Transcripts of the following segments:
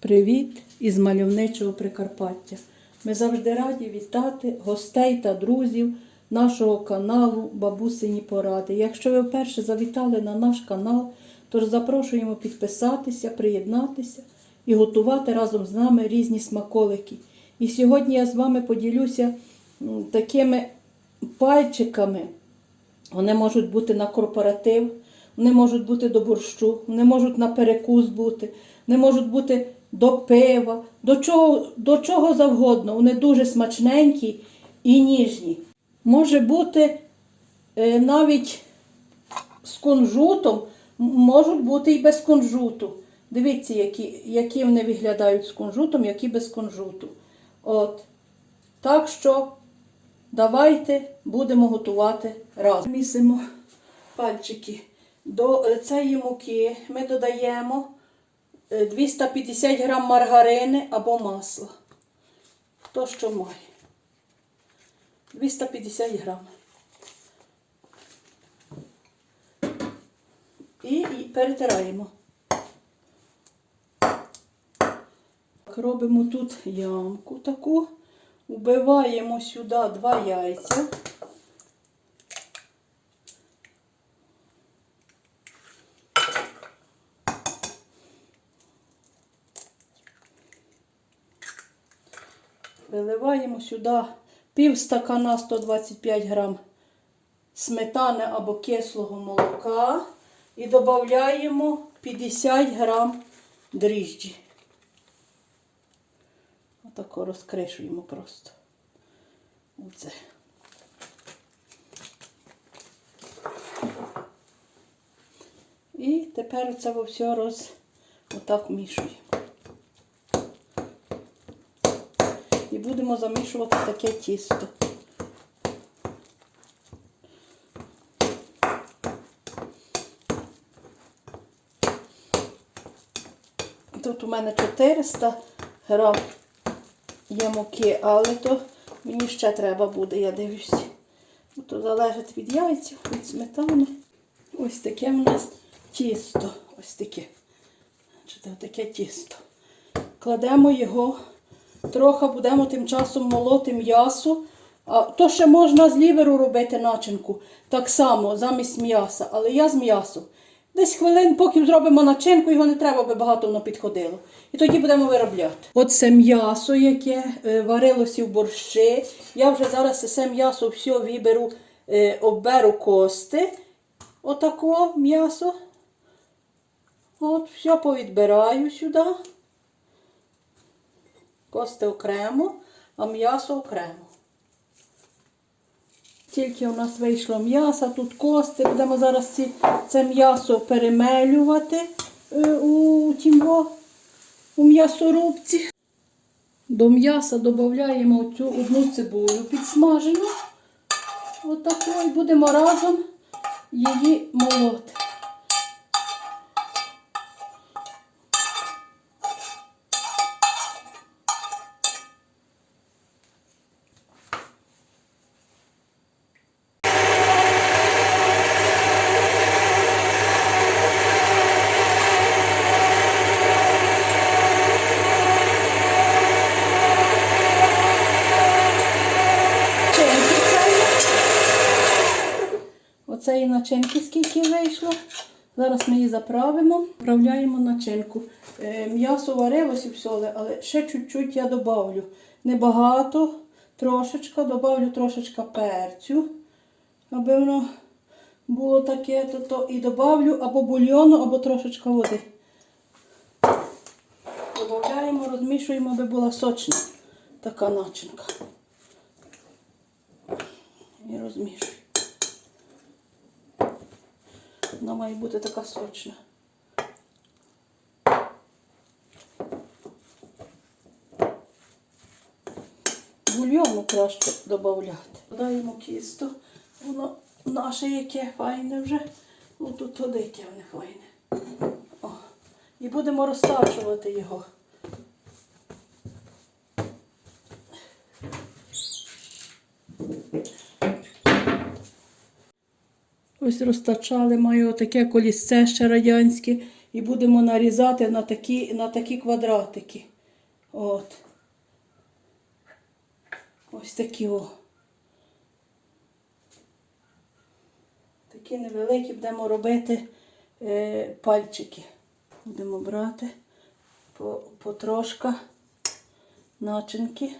Привіт із мальовничого Прикарпаття. Ми завжди раді вітати гостей та друзів нашого каналу Бабусині Поради. Якщо ви вперше завітали на наш канал, тож запрошуємо підписатися, приєднатися і готувати разом з нами різні смаколики. І сьогодні я з вами поділюся такими пальчиками. Вони можуть бути на корпоратив, вони можуть бути до борщу, вони можуть на перекус бути, вони можуть бути до пива, до чого, до чого завгодно. Вони дуже смачненькі і ніжні. Може бути е, навіть з кунжутом, можуть бути і без кунжуту. Дивіться, які, які вони виглядають з кунжутом, які без кунжуту. От. Так що Давайте будемо готувати разом. Місимо пальчики. До е, цієї муки ми додаємо 250 грам маргарини або масла. Хто що має? 250 грам. І, перетираємо. Робимо тут ямку таку. Вбиваємо сюди два яйця. Виливаємо сюди пів стакана 125 грам сметани або кислого молока і додаємо 50 грам дріжджі. Отако розкришуємо просто. Оце. І тепер це все роз отак вмішуємо. І будемо замішувати таке тісто. Тут у мене 400 грам є муки, але то мені ще треба буде, я дивлюся. То залежить від яйців, від сметани. Ось таке в нас тісто. Ось таке. Бачите, таке тісто. Кладемо його, трохи будемо тим часом молоти м'ясо. То ще можна з ліверу робити начинку. Так само, замість м'яса. Але я з м'ясом. Десь хвилин, поки зробимо начинку, його не треба, аби багато воно підходило. І тоді будемо виробляти. Оце м'ясо, яке е, варилося в борщі. Я вже зараз це м'ясо все виберу, е, оберу кости. Отако м'ясо. От, все повідбираю сюди. Кости окремо, а м'ясо окремо. Тільки у нас вийшло м'ясо, тут кости. Будемо зараз ці, це м'ясо перемелювати е, у, тімво, у м'ясорубці. До м'яса додаємо цю одну цибулю підсмажену. Отаку і будемо разом її молоти. Начинки цієї. Оцеї начинки скільки вийшло. Зараз ми її заправимо, вправляємо начинку. Е, М'ясо варилося і все, але- ще чуть-чуть я добавлю. Небагато, трошечка, добавлю трошечка перцю, аби воно було таке, то, то і добавлю або бульйону, або трошечка води. Додаємо, розмішуємо, аби була сочна така начинка. І розмішую. Вона має бути така сочна. Бульйону краще додати. Додаємо кісто. Воно наше яке файне вже. Ну тут туди воно файне. О. І будемо розтачувати його. Ось розтачали, маю отаке колісце ще радянське. і будемо нарізати на такі, на такі квадратики. От. Ось такі о. Такі невеликі будемо робити е, пальчики. Будемо брати по, начинки.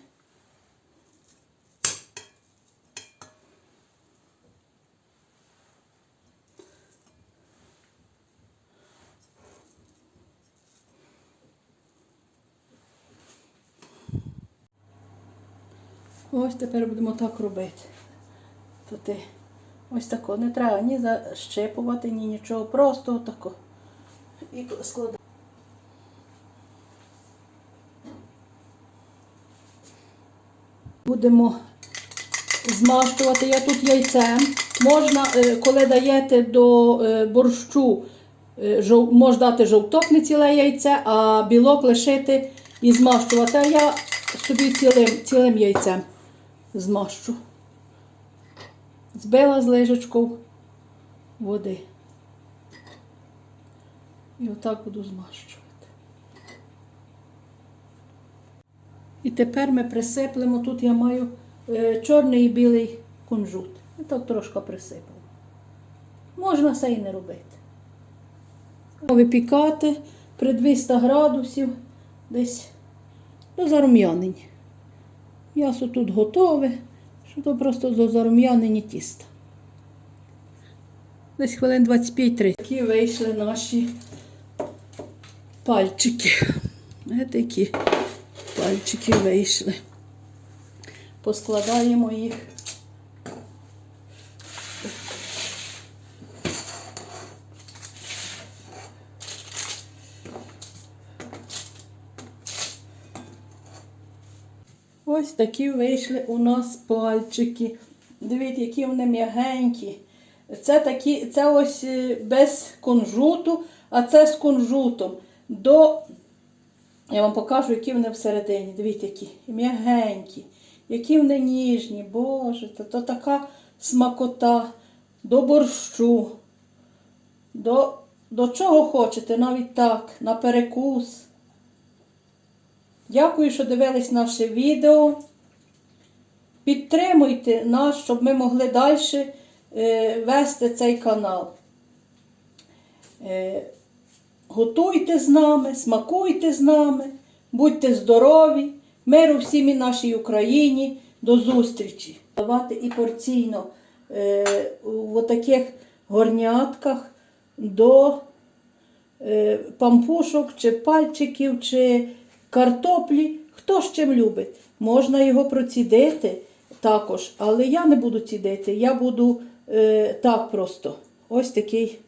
Ось тепер будемо так робити. То ось тако. Не треба ні защипувати, ні нічого. Просто отако. І складати. Будемо змащувати. Я тут яйцем. Можна, е, коли даєте до е, борщу, е, можна дати жовток не ціле яйце, а білок лишити і змащувати. А я собі цілим, цілим яйцем змащу. Збила з лижечкою води. І отак буду змащувати. І тепер ми присиплемо. Тут я маю е, чорний і білий кунжут. І так трошки присипемо. Можна це і не робити. Випікати при 200 градусів десь до зарум'янення. М'ясо тут готове, що то просто до зарум'янення тіста. Десь хвилин 25-30. Такі вийшли наші пальчики. Такі пальчики вийшли. Поскладаємо їх. Ось такі вийшли у нас пальчики. Дивіться, які вони м'ягенькі. Це такі, це ось е, без кунжуту, а це з кунжутом. До я вам покажу, які вони всередині. Дивіться, які м'ягенькі, які вони ніжні, Боже, то, то така смакота до борщу, до, до чого хочете, навіть так, на перекус. Дякую, що дивились наше відео. Підтримуйте нас, щоб ми могли далі е, вести цей канал. Е, Готуйте з нами, смакуйте з нами, будьте здорові, миру всім і нашій Україні. До зустрічі. Давати і порційно е, в таких горнятках до пампушок, чи пальчиків, чи картоплі. Хто з чим любить. Можна його процідити також, але я не буду цідити, я буду е, так просто. Ось такий